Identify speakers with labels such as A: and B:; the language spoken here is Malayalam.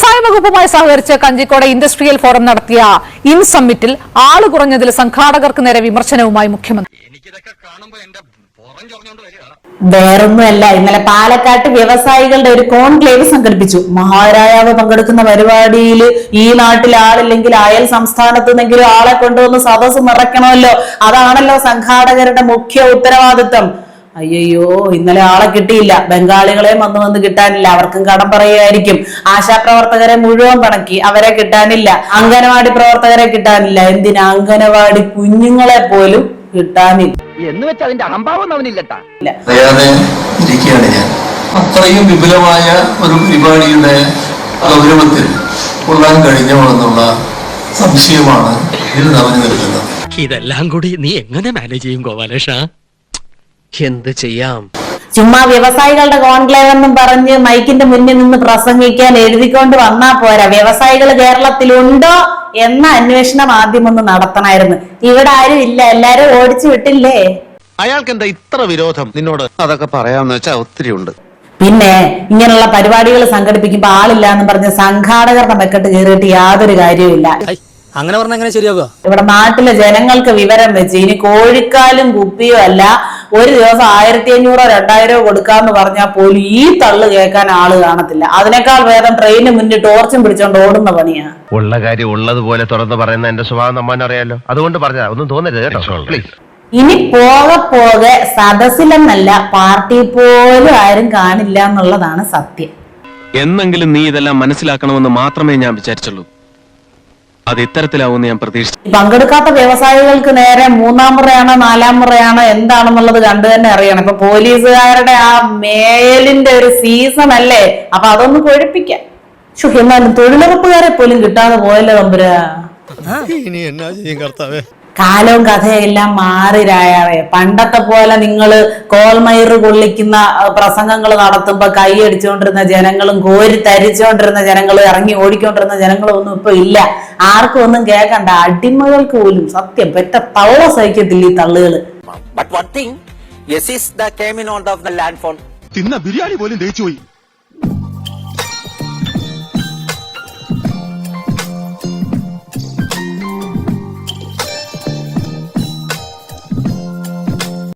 A: വ്യവസായ വകുപ്പുമായി സഹകരിച്ച് കഞ്ചിക്കോട് ഇൻഡസ്ട്രിയൽ ഫോറം നടത്തിയ ഇൻ സമ്മിറ്റിൽ ആൾ കുറഞ്ഞതിൽ സംഘാടകർക്ക് നേരെ വിമർശനവുമായി മുഖ്യമന്ത്രി.
B: വേറൊന്നുമല്ല ഇന്നലെ പാലക്കാട്ട് വ്യവസായികളുടെ ഒരു കോൺക്ലേവ് സംഘടിപ്പിച്ചു. മഹാരാജാവ് പങ്കെടുക്കുന്ന പരിപാടിയിൽ ഈ നാട്ടിൽ ആളില്ലെങ്കിൽ അയൽ സംസ്ഥാനത്ത് നിന്നെങ്കിലും ആളെ കൊണ്ടുവന്ന് സദസ്സ് നിറയ്ക്കണമല്ലോ. അതാണല്ലോ സംഘാടകരുടെ മുഖ്യ ഉത്തരവാദിത്വം. അയ്യോ ഇന്നലെ ആളെ കിട്ടിയില്ല. ബംഗാളികളെ വന്ന് വന്ന് കിട്ടാനില്ല. അവർക്കും കടം പറയുമായിരിക്കും ആശാപ്രവർത്തകരെ മുഴുവൻ പണക്കി അവരെ കിട്ടാനില്ല. അംഗനവാടി പ്രവർത്തകരെ കിട്ടാനില്ല. എന്തിനാ അംഗനവാടി കുഞ്ഞുങ്ങളെ പോലും കിട്ടാനില്ല?
C: എന്ന് വെച്ചാൽ അതിന്റെ അഹംഭാവം അവനില്ലട്ടാ.
D: അറിയാതെ ഇരിക്കുകയാണ് ഞാൻ. അത്രയും വിപുലമായ ഒരു പരിപാടിയുടെ ഗൗരവത്തിൽ കൊള്ളാൻ കഴിഞ്ഞോ എന്നുള്ള സംശയമാണ് ഇതിൽ
E: ഇതെല്ലാം കൂടി നീ എങ്ങനെ മാനേജ് ചെയ്യും ഗോപാലേഷ
F: എന്ത് ചെയ്യാം?
B: ചുമ്മാ വ്യവസായികളുടെ കോൺക്ലേവ് എന്നും പറഞ്ഞ് മൈക്കിന്റെ മുന്നിൽ നിന്ന് പ്രസംഗിക്കാൻ എഴുതിക്കൊണ്ട് വന്നാ പോരാ. വ്യവസായികൾ കേരളത്തിലുണ്ടോ എന്ന അന്വേഷണം ആദ്യം ഒന്ന് നടത്തണമായിരുന്നു ഇവിടെ ആരും ഇല്ല. എല്ലാരും ഓടിച്ചു വിട്ടില്ലേ?
G: അയാൾക്ക് എന്താ ഇത്ര വിരോധം നിന്നോട്? അതൊക്കെ പറയാന്ന് വെച്ചാൽ ഒത്തിരി ഉണ്ട്.
B: പിന്നെ ഇങ്ങനെയുള്ള പരിപാടികൾ സംഘടിപ്പിക്കുമ്പോ ആളില്ല എന്ന് പറഞ്ഞ് സംഘാടകരുടെ മെക്കെട്ട് കയറിയിട്ട് യാതൊരു കാര്യവുമില്ല
F: അങ്ങനെ പറഞ്ഞാൽ എങ്ങനെ ശരിയാകുക
B: ഇവിടെ നാട്ടിലെ ജനങ്ങൾക്ക് വിവരം വെച്ച് ഇനി കോഴിക്കാലും കുപ്പിയോ അല്ല ഒരു ദിവസം ആയിരത്തി അഞ്ഞൂറോ രണ്ടായിരോ കൊടുക്കാന്ന് പറഞ്ഞാൽ പോലും ഈ തള്ളു കേൾക്കാൻ ആൾ കാണത്തില്ല. അതിനേക്കാൾ വേദം ട്രെയിന് മുന്നിൽ ടോർച്ചും പിടിച്ചോണ്ട് ഓടുന്ന പണിയാണ്
G: ഉള്ള കാര്യം ഉള്ളതുപോലെ തുറന്ന് പറയുന്ന എന്റെ സ്വഭാവം നമ്മൻ അറിയാലോ. അതുകൊണ്ട് പറഞ്ഞാ ഒന്നും തോന്നരുത് കേട്ടോ. പ്ലീസ്
B: ഇനി പോകെ പോകെ സദസ്സിലെന്നല്ല പാർട്ടി പോലും ആരും കാണില്ല എന്നുള്ളതാണ് സത്യം.
H: എന്നെങ്കിലും നീ ഇതെല്ലാം മനസ്സിലാക്കണമെന്ന് മാത്രമേ ഞാൻ വിചാരിച്ചുള്ളൂ. അത് ഇത്തരത്തിലാവുമെന്ന് ഞാൻ പ്രതീക്ഷിച്ചു.
B: പങ്കെടുക്കാത്ത വ്യവസായികൾക്ക് നേരെ മൂന്നാം മുറയാണോ നാലാം മുറയാണോ എന്താണെന്നുള്ളത് കണ്ടു തന്നെ അറിയണം. ഇപ്പൊ പോലീസുകാരുടെ ആ മേലിന്റെ ഒരു സീസൺ അല്ലേ? അപ്പൊ അതൊന്ന് കൊഴിപ്പിക്കാം. ശോ, എന്നാലും തൊഴിലുറപ്പുകാരെ പോലും കിട്ടാതെ പോയല്ലോ തമ്പുരാ.
G: ഇനി എന്നാ ചെയ്യും കർത്താവേ?
B: കാലവും കഥയെല്ലാം മാറി രായാവേ. പണ്ടത്തെ പോലെ നിങ്ങൾ കോൽമയിർ കൊള്ളിക്കുന്ന പ്രസംഗങ്ങൾ നടത്തുമ്പോൾ കൈയടിച്ചുകൊണ്ടിരുന്ന ജനങ്ങളും കോരി തരിച്ചുകൊണ്ടിരുന്ന ജനങ്ങളും ഇറങ്ങി ഓടിക്കൊണ്ടിരുന്ന ജനങ്ങളും ഒന്നും ഇപ്പൊ ഇല്ല. ആർക്കും ഒന്നും കേൾക്കണ്ട അടിമകൾക്ക് പോലും സത്യം പെറ്റ തള്ള സഹിക്കത്തില്ല ഈ തള്ളുകൾ.
C: But one thing, yes is the came in on of the landfall.
I: തിന്ന ബിരിയാണി പോലും ദഹിച്ചു പോയി